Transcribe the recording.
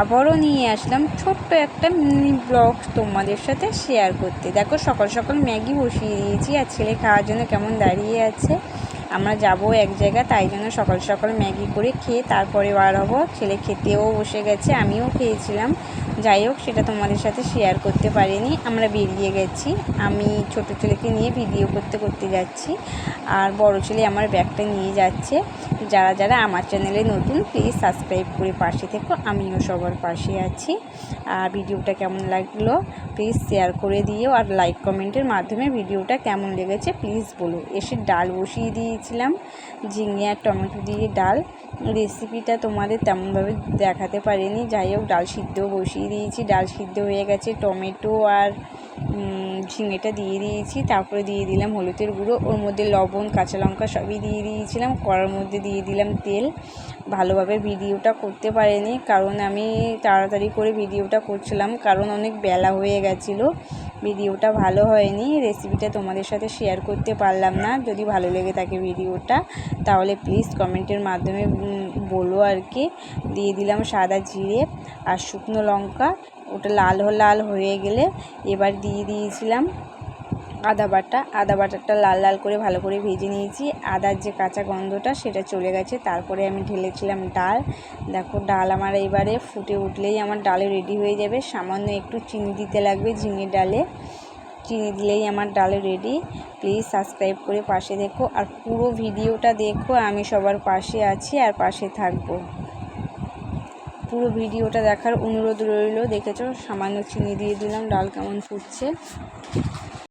আবারও নিয়ে আসলাম ছোট্ট একটা মিনি ব্লগ তোমাদের সাথে শেয়ার করতে। দেখো, সকাল সকাল ম্যাগি বসিয়ে দিয়েছি আর ছেলে খাওয়ার জন্য কেমন দাঁড়িয়ে আছে। আমরা যাব এক জায়গা তাই জন্য সকাল সকাল ম্যাগি করে খেয়ে তারপরে বার হব। ছেলে খেতেও বসে গেছে, আমিও খেয়েছিলাম। যাই হোক, সেটা তোমাদের সাথে শেয়ার করতে পারিনি। আমরা বেরিয়ে গেছি। আমি ছোট ছেলেকে নিয়ে ভিডিও করতে করতে যাচ্ছি। আর বড় ছেলে আমার ব্যাগটা নিয়ে যাচ্ছে। যারা যারা আমার চ্যানেলে নতুন প্লিজ সাবস্ক্রাইব করে পাশে থেকো। আমিও সবার পাশে আছি। আর ভিডিওটা কেমন লাগল প্লিজ শেয়ার করে দিও। আর লাইক কমেন্টের মাধ্যমে ভিডিওটা কেমন লেগেছে প্লিজ বলো। এসে ডাল বসিয়ে দিয়েছিলাম, ঝিঙে আর টমেটো দিয়ে ডাল। রেসিপিটা তোমাদের তেমনভাবে দেখাতে পারিনি। যাই হোক, ডাল সিদ্ধও বসিয়ে দিয়েছি। ডাল সিদ্ধ হয়ে গেছে টমেটো আর ঝিঙেটা দিয়ে দিয়েছি, তারপরে দিয়ে দিলাম হলুদের গুঁড়ো, ওর মধ্যে লবণ, কাঁচা লঙ্কা সবই দিয়ে দিয়েছিলাম, কড়ার মধ্যে দিয়ে দিলাম তেল। ভালোভাবে ভিডিওটা করতে পারিনি, কারণ আমি তাড়াতাড়ি করে ভিডিওটা করছিলাম, কারণ অনেক বেলা হয়ে গেছিল। ভিডিওটা ভালো হয়নি, রেসিপিটা তোমাদের সাথে শেয়ার করতে পারলাম না, যদি ভালো লেগে থাকে ভিডিওটা, তাহলে প্লিজ কমেন্টের মাধ্যমে বলো আর কি। দিয়ে দিলাম সাদা জিরে আর শুকনো লঙ্কা, ওটা লাল লাল হয়ে গেলে এবার দিয়ে দিয়েছিলাম আদা বাটা। আদা বাটাটা লাল লাল করে ভালো করে ভেজে নিয়েছি। আদার যে কাঁচা গন্ধটা সেটা চলে গেছে। তারপরে আমি ঢেলেছিলাম ডাল। দেখো ডাল আমার এবারে ফুটে উঠলেই আমার ডালে রেডি হয়ে যাবে। সামান্য একটু চিনি দিতে লাগবে ঝিঙে ডালে। চিনি দিলেই আমার ডালে রেডি প্লিজ সাবস্ক্রাইব করে পাশে দেখো। আর পুরো ভিডিওটা দেখো। আমি সবার পাশে আছি আর পাশে থাকব। পুরো ভিডিওটা দেখার অনুরোধ রইল। দেখেছ? সামান্য চিনি দিয়ে দিলাম ডাল কেমন ফুটছে।